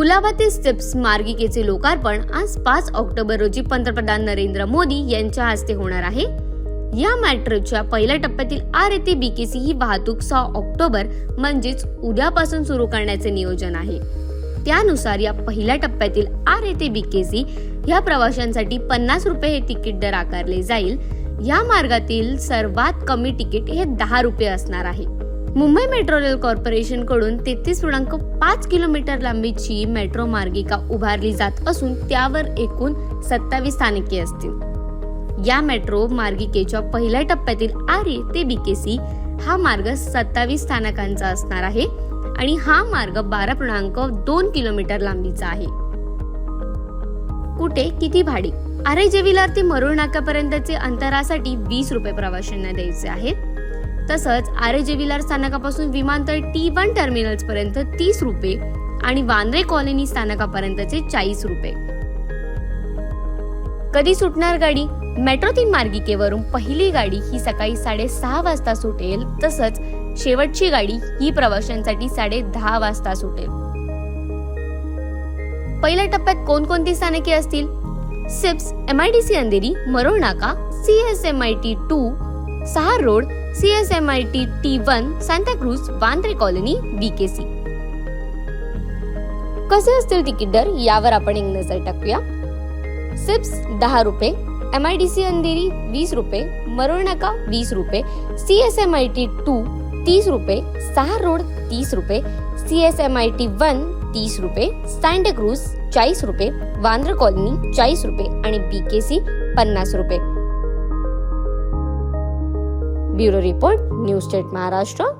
Colaba steps मार्गिकेचे लोकार्पण आज पाच ऑक्टोबर रोजी पंतप्रधान नरेंद्र मोदी यांच्या हस्ते होणार आहे. या मेट्रोच्या पहिल्या टप्प्यातील आर येथे बीकेसी ही वाहतूक सहा ऑक्टोबर म्हणजेच उद्यापासून सुरू करण्याचे नियोजन आहे. त्यानुसार या पहिल्या टप्प्यातील आर येथे बीकेसी ह्या प्रवाशांसाठी पन्नास रुपये हे तिकीट दर आकारले जाईल. या मार्गातील सर्वात कमी तिकीट हे दहा रुपये असणार आहे. मुंबई मेट्रो रेल कॉर्पोरेशनकडून तेहतीस पूर्णांक पाच किलोमीटर लांबीची मेट्रो मार्गिका उभारली जात असून त्यावर एकूण सत्तावीस स्थानके असतील. या मेट्रो मार्गिकेच्या पहिल्या टप्प्यातील आरे ते बीकेसी हा मार्ग सत्तावीस स्थानकांचा असणार आहे आणि हा मार्ग बारा पूर्णांक दोन किलोमीटर लांबीचा आहे. कुठे किती भाडे? आरे जेविलार ते मरुळ नाक्यापर्यंतचे अंतरासाठी वीस रुपये प्रवाशांना द्यायचे आहेत. तसंच आरे जेविलार स्थानकापासून विमानतळ टी वन टर्मिनल्स पर्यंत तीस रुपये आणि वांद्रे कॉलनी स्थानकापर्यंतचे चाळीस रुपये. कधी सुटणार गाडी? मेट्रो तीन मार्गिकेवरून पहिली गाडी ही सकाळी साडेसहा वाजता सुटेल. तसंच शेवटची गाडी ही प्रवाशांसाठी साडे दहा वाजता सुटेल. पहिल्या टप्प्यात कोणकोणती स्थानके असतील? SEEPZ M I D C Andheri Marol Naka C S M I T two Sahar road C S M I T T one Santacruz Vandre colony BKC कसे असतील तिकीट दर? यावर आपण एक नजर टाकूया. सिप्स दहा रुपये. M I D C Andheri वीस रुपये. मरोळ वीस रुपये. C S M I T two तीस रुपये. सहा रोड तीस रुपये. C S M I T one तीस रुपये. सांताक्रूज चाळीस रुपये. वांद्र कॉलनी चाळीस रुपये. आणि बी के सी पन्नास रुपये. Bureau Report, New State Maharashtra,